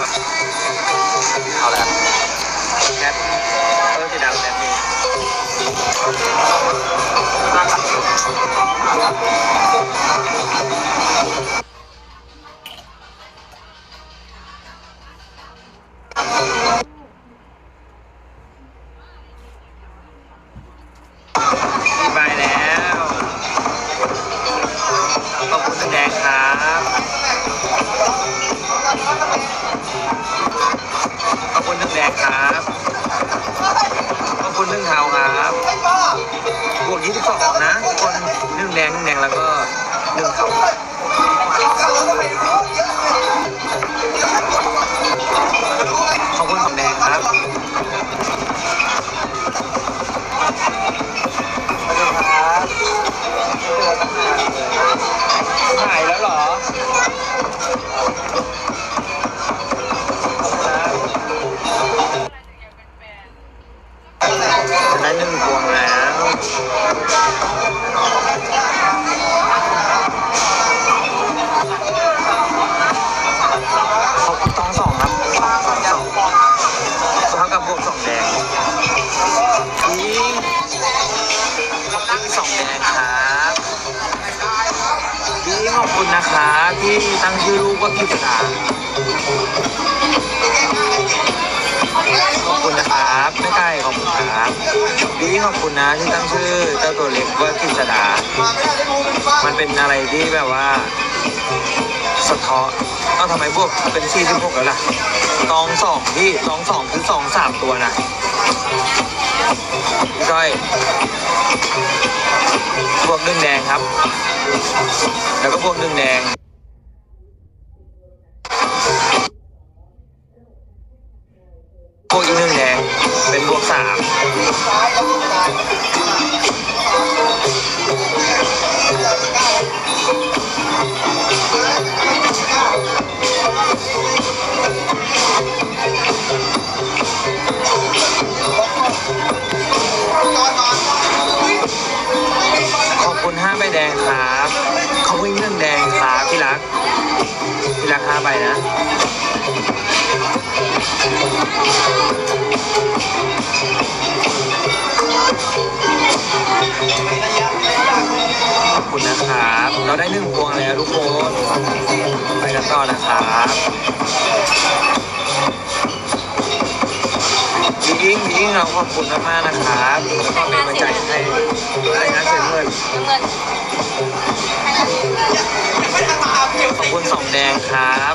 เอาแล้วแคทเออสีดำแนทมีไป บวกยี่ คุณนะครับที่ตั้งชื่อลูกว่ากิจสาขอบคุณนะครับไม่ใกล้ขอบคุณครับยิงขอบคุณนะที่ตั้งชื่อเจ้าตัวเล็กว่ากิจดามันเป็นอะไรที่แบบว่าสะท้อนเอ้าทำไมบวกเป็นสี่สิบหกแล้วล่ะตองสองพี่ตองสองคือสองสามตัวนะพี่ก้อย พวกนึ่งแดงครับ แล้วก็พวกนึ่งแดงพวกอีกนึ่งแดงเป็นบวกสาม งครับเขอบคุณหนึ่งแดงครับพี่รักพี่รักห้าใบนะขอบคุณนะครับ เราได้หนึ่งพวงแล้วทุกคน ไปกันต่อนะครับ ยิงยิงเราขอบคุณมากๆนะครับแล้วก็เป็นกำลังใจให้ได้นะเสร็จเงินเงินขอบคุณสองแดงครับ